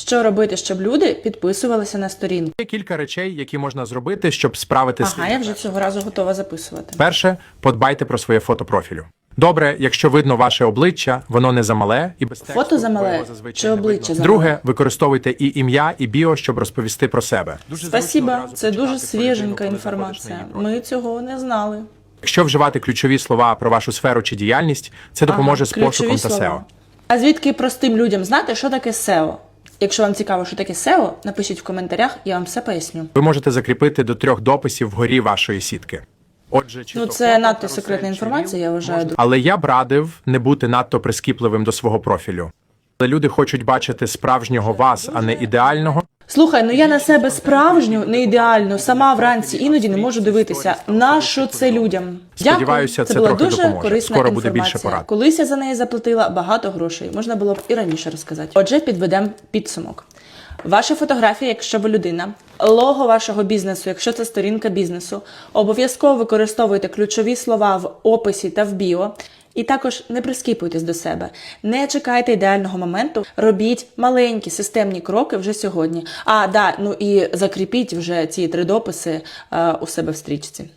Що робити, щоб люди підписувалися на сторінку? Є кілька речей, які можна зробити, щоб справити Ага, я вже цього разу готова записувати. Перше, подбайте про своє фото профілю. Добре, якщо видно ваше обличчя, воно не замале і без тексту, Фото бо замале його зазвичай чи не обличчя видно. замале? Друге, використовуйте і ім'я, і біо, щоб розповісти про себе. Дуже зручно одразу це дуже про людину, свіженька коли інформація. її профіль. Ми цього не знали. Якщо вживати ключові слова про вашу сферу чи діяльність, це допоможе з ключові пошуком та слова. SEO. А звідки простим людям знати, що таке SEO? Якщо вам цікаво, що таке SEO, напишіть в коментарях, я вам все поясню. Ви можете закріпити до трьох дописів вгорі вашої сітки. Отже, чи Ну, то це фото, надто карусель, секретна чи інформація, я вважаю. можна- Але я б радив не бути надто прискіпливим до свого профілю. Але люди хочуть бачити справжнього вас, а не ідеального. Слухай, ну я на себе справжню, не ідеальну, сама вранці іноді не можу дивитися. Нащо це людям? Сподіваюся, Дякую. це була дуже допоможе. корисна Скоро буде інформація. більше порад. Колись я за неї заплатила багато грошей. Можна було б і раніше розказати. Отже, підведемо підсумок. Ваша фотографія, якщо ви людина, лого вашого бізнесу, якщо це сторінка бізнесу, обов'язково використовуйте ключові слова в описі та в біо. І також не прискіпуйтесь до себе, не чекайте ідеального моменту, робіть маленькі системні кроки вже сьогодні. А да, ну і закріпіть вже ці три дописи е, у себе в стрічці.